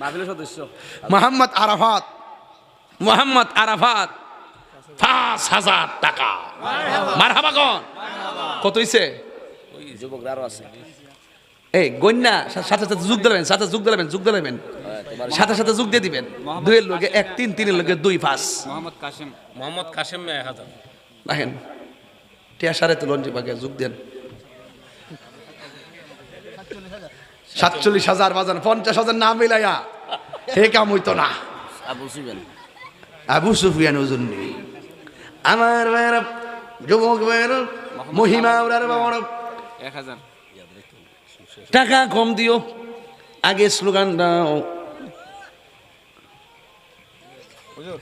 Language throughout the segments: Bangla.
মাহফিলের সদস্য। মোহাম্মদ আরাফাত। মোহাম্মদ আরাফাত পাঁচ হাজার টাকা। মার হাবা কন? কত হইছে? ওই যুবকরা আরও আছে। এই গন্যা সাথে সাথে যোগ দিলেন সাথে যোগ দিলেন যোগ দিলেন সাথে সাথে যোগ দিয়ে দিবেন। দুইয়ের লোকে এক তিন তিনের লোকে দুই পাঁচ। মোহাম্মদ কাসেম মোহাম্মদ কাশেম এক হাজার। রাখেন টিয়া সাড়ে তো লঞ্চি বাগে যোগ দেন। সাতচল্লিশ হাজার বাজান পঞ্চাশ হাজার না মিলাইয়া হে কাম হইতো না। আবু সুফিয়ান। ওজন নেই। আমার ভাইয়ের যুবক ভাইয়ের মহিমা ওরার বাবার। এক হাজার। টাকা কম দিও। আগে স্লোগান দাও।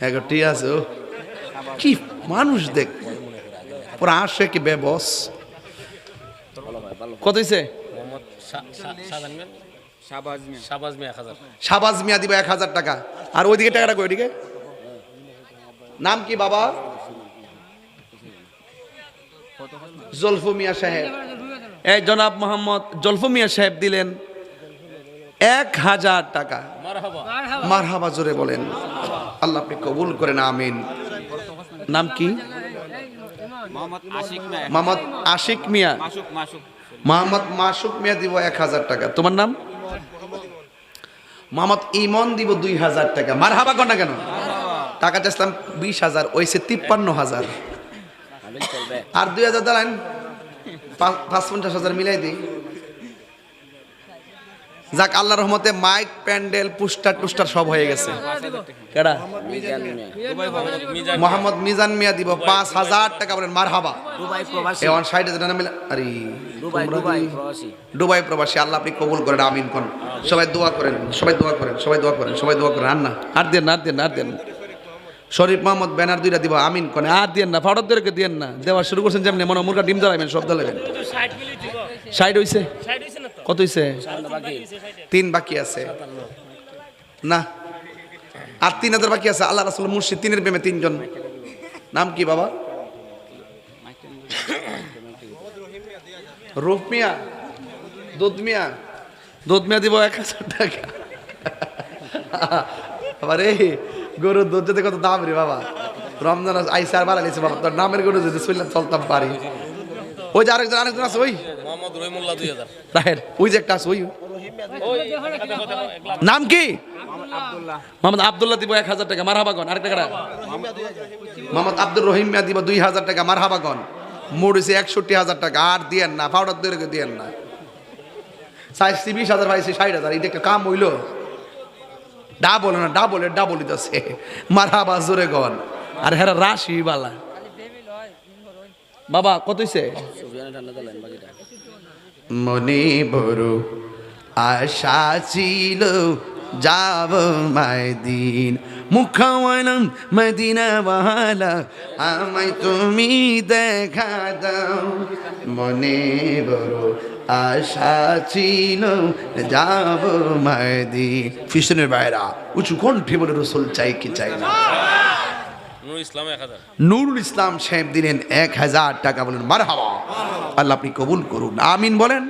এগারোটি আছে কি মানুষ দেখ। পুরা আসে কি বেবস কত হইছে? মোহাম্মদ শাহবাজ মিয়া। এক হাজার। মিয়া দিব এক হাজার টাকা। আর ওইদিকে টাকাটা কই ওইদিকে? নাম কি বাবা? জলফু মিয়া সাহেব। এই জনাব মোহাম্মদ জলফু মিয়া সাহেব দিলেন এক হাজার টাকা। মারহাবা। মারহাবা জোরে বলেন। আল্লাহ আপনি কবুল করেন আমিন। নাম কি? মোহাম্মদ আশিক মিয়া। মোহাম্মদ মাসুক মিয়া দিব এক হাজার টাকা। তোমার নাম? মোহাম্মদ ইমন দিব দুই হাজার টাকা। মারহাবা কর না কেন? টাকা চাইছিলাম বিশ হাজার ওইসে তিপ্পান্ন হাজার। আর দুই হাজার দাঁড়ান পাঁচ পাঁচ পঞ্চাশ হাজার মিলাই দিই। যাক আল্লাহ রহমতে মাইক প্যান্ডেল পুস্টার টুস্টার সব হয়ে গেছে। কেডা? মিজান মিয়া মোহাম্মদ মিজান মিয়া দিব পাঁচ হাজার টাকা বলেন মার হাবা দুবাই প্রবাসী। এমন ষাট হাজার মিলে আরে দুবাই তোমরা প্রবাসী। আল্লাহ আপনি কবুল করেন আমিন কোন সবাই দোয়া করেন সবাই দোয়া করেন সবাই দোয়া করেন সবাই দোয়া করেন। আর না আর দেন আর দেন আর দেন শরীফ মোহাম্মদ ব্যানার দুইটা দিব আমিন কোন আর দেন না ফাউডার দেরকে দেন না। দেওয়া শুরু করছেন যেমন মনে মুরগা ডিম জ্বালাবেন সব জ্বালাবেন ষাট হইছে? কত বাকি তিন বাকি আছে। না, আর তিন হাজার বাকি আছে। আল্লাহ রাসুল মুর্শিদ তিনের প্রেমে তিনজন। নাম কি বাবা? রূপ মিয়া, দুধ মিয়া। দুধ মেয়া দিব এক হাজার টাকা। আবার এই গরুর দুধ যেতে কত দাম রে বাবা। রমজান আইসে আর বাড়া লিছে বাবা। তোর নামের গরু যদি শুনলাম চলতাম পারি ওই যে আরেকজন আরেকজন আছে ওই। মোহাম্মদ রহিমুল্লাহ দুই হাজার। রাহের ওই যে একটা আছে ওই। নাম কি? মোহাম্মদ আবদুল্লাহ দিব এক হাজার টাকা মার হাবাগন আরেক টাকা মোহাম্মদ আব্দুর রহিম মিয়া দিব দুই হাজার টাকা মার হাবাগন মোট হয়েছে একষট্টি হাজার টাকা আর দিয়েন না পাউডার দৈরকে দিয়েন না। চাইছি বিশ হাজার পাইছি ষাট হাজার এটা একটা কাম হইল। ডাবল না ডাবল ডাবল দিতেছে মার হাবা জোরে গন। আর হেরা রাশি বালা। বাবা কত হইছে? মনে বড় আশা ছিল যাব মুখাওয়ালাম মদিনা বাহালা আমায় তুমি দেখা দাও। মনে বড় আশা ছিল যাব মাদিন। ফিশনের বাইরা উঁচু কণ্ঠে বলে রসুল চাই কি চাই না নুর ইসলাম এক হাজার নুরুল ইসলাম সাহেব দিলেন এক হাজার টাকা বলেন মার আল্লাহ আপনি কবুল করুন, আমিন বলেন।